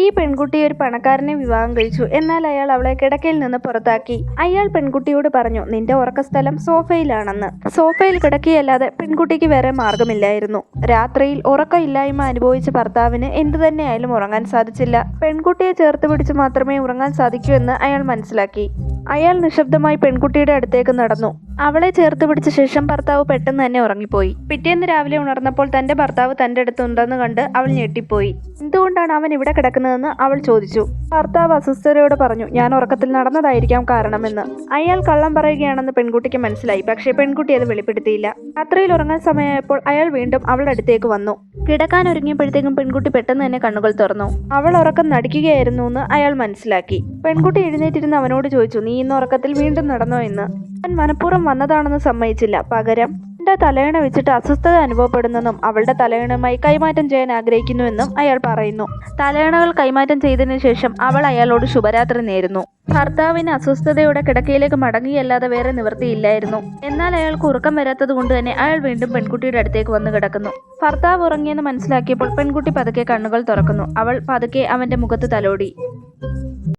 ഈ പെൺകുട്ടി ഒരു പണക്കാരനെ വിവാഹം കഴിച്ചു. എന്നാൽ അയാൾ അവളെ കിടക്കയിൽ നിന്ന് പുറത്താക്കി. അയാൾ പെൺകുട്ടിയോട് പറഞ്ഞു നിന്റെ ഉറക്ക സ്ഥലം സോഫയിലാണെന്ന്. സോഫയിൽ കിടക്കുകയല്ലാതെ പെൺകുട്ടിക്ക് വേറെ മാർഗമില്ലായിരുന്നു രാത്രിയിൽ ഉറക്കമില്ലായ്മ അനുഭവിച്ച ഭർത്താവിന് എന്തു തന്നെയായാലും ഉറങ്ങാൻ സാധിച്ചില്ല. പെൺകുട്ടിയെ ചേർത്ത് പിടിച്ച് മാത്രമേ ഉറങ്ങാൻ സാധിക്കൂ എന്ന് അയാൾ മനസ്സിലാക്കി. അയാൾ നിശബ്ദമായി പെൺകുട്ടിയുടെ അടുത്തേക്ക് നടന്നു. അവളെ ചേർത്ത് പിടിച്ച ശേഷം ഭർത്താവ് പെട്ടെന്ന് തന്നെ ഉറങ്ങിപ്പോയി. പിറ്റേന്ന് രാവിലെ ഉണർന്നപ്പോൾ തന്റെ ഭർത്താവ് തന്റെ അടുത്തുണ്ടെന്ന് കണ്ട് അവൾ ഞെട്ടിപ്പോയി. എന്തുകൊണ്ടാണ് അവൻ ഇവിടെ കിടക്കുന്നതെന്ന് അവൾ ചോദിച്ചു. ഭർത്താവ് അസ്വസ്ഥതയോട് പറഞ്ഞു ഞാൻ ഉറക്കത്തിൽ നടന്നതായിരിക്കാം കാരണമെന്ന്. അയാൾ കള്ളം പറയുകയാണെന്ന് പെൺകുട്ടിക്ക് മനസ്സിലായി പക്ഷേ പെൺകുട്ടി അത് വെളിപ്പെടുത്തിയില്ല. രാത്രിയിൽ ഉറങ്ങാൻ സമയമായപ്പോൾ അയാൾ വീണ്ടും അവളുടെ അടുത്തേക്ക് വന്നു. കിടക്കാൻ ഒരുങ്ങിയപ്പോഴത്തേക്കും പെൺകുട്ടി പെട്ടെന്ന് തന്നെ കണ്ണുകൾ തുറന്നു. അവൾ ഉറക്കം നടിക്കുകയായിരുന്നു എന്ന് അയാൾ മനസ്സിലാക്കി. പെൺകുട്ടി എഴുന്നേറ്റിരുന്ന് അവനോട് ചോദിച്ചു നീ ഇന്ന് ഉറക്കത്തിൽ വീണ്ടും നടന്നോ എന്ന്? അവൻ മനഃപൂർവം വന്നതാണെന്ന് സമ്മതിച്ചില്ല. പകരം തന്റെ തലയണ വെച്ചിട്ട് അസ്വസ്ഥത അനുഭവപ്പെടുന്നെന്നും അവളുടെ തലയണയുമായി കൈമാറ്റം ചെയ്യാൻ ആഗ്രഹിക്കുന്നുവെന്നും അയാൾ പറയുന്നു. തലയണകൾ കൈമാറ്റം ചെയ്തതിനു ശേഷം അവൾ അയാളോട് ശുഭരാത്രി നേരുന്നു. ഭർത്താവിന് അസ്വസ്ഥതയുടെ കിടക്കയിലേക്ക് മടങ്ങിയല്ലാതെ വേറെ നിവൃത്തിയില്ലായിരുന്നു. എന്നാൽ അയാൾക്ക് ഉറക്കം വരാത്തത് കൊണ്ട് തന്നെ അയാൾ വീണ്ടും പെൺകുട്ടിയുടെ അടുത്തേക്ക് വന്ന് കിടക്കുന്നു. ഭർത്താവ് ഉറങ്ങിയെന്ന് മനസ്സിലാക്കിയപ്പോൾ പെൺകുട്ടി പതുക്കെ കണ്ണുകൾ തുറക്കുന്നു. അവൾ പതുക്കെ അവന്റെ മുഖത്ത് തലോടി.